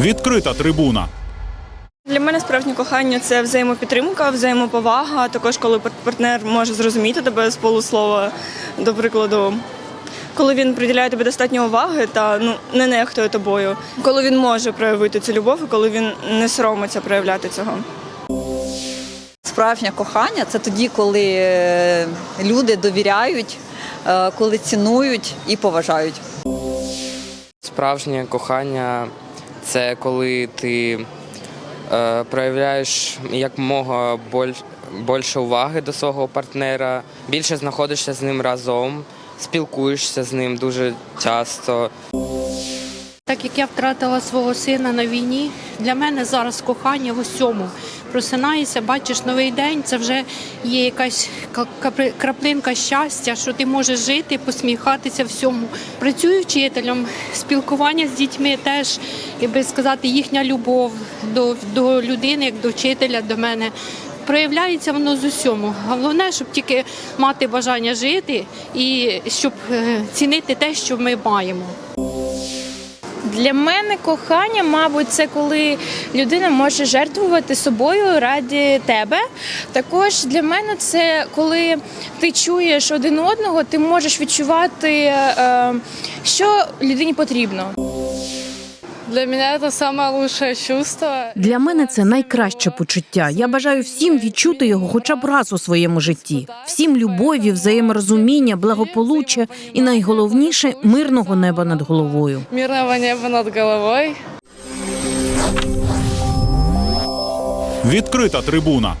Відкрита трибуна. Для мене справжнє кохання це взаємопідтримка, взаємоповага. Також коли партнер може зрозуміти тебе з полуслова, до прикладу. Коли він приділяє тобі достатньо уваги та ну не нехтує тобою, коли він може проявити цю любов, і коли він не соромиться проявляти цього. Справжнє кохання це тоді, коли е, люди довіряють, е, коли цінують і поважають. Справжнє кохання це коли ти е, проявляєш якомога більше уваги до свого партнера, більше знаходишся з ним разом, спілкуєшся з ним дуже часто. Так як я втратила свого сина на війні, для мене зараз кохання в усьому. Просинаєшся, бачиш новий день, це вже є якась ка- краплинка щастя, що ти можеш жити, посміхатися всьому. Працюю вчителем, спілкування з дітьми теж, як сказати, їхня любов до, до людини, як до вчителя, до мене. Проявляється воно з усьому. Головне, щоб тільки мати бажання жити і щоб е, цінити те, що ми маємо. Для мене кохання, мабуть, це коли людина може жертвувати собою раді тебе. Також для мене це коли ти чуєш один одного, ти можеш відчувати, е, що людині потрібно. Для меня это самое лучшее чувство. Для мене це найкраще почуття. Я бажаю всім відчути його хоча б раз у своєму житті. Всім любові, взаєморозуміння, благополуччя і найголовніше мирного неба над головою. Мирного неба над головой. Відкрита трибуна.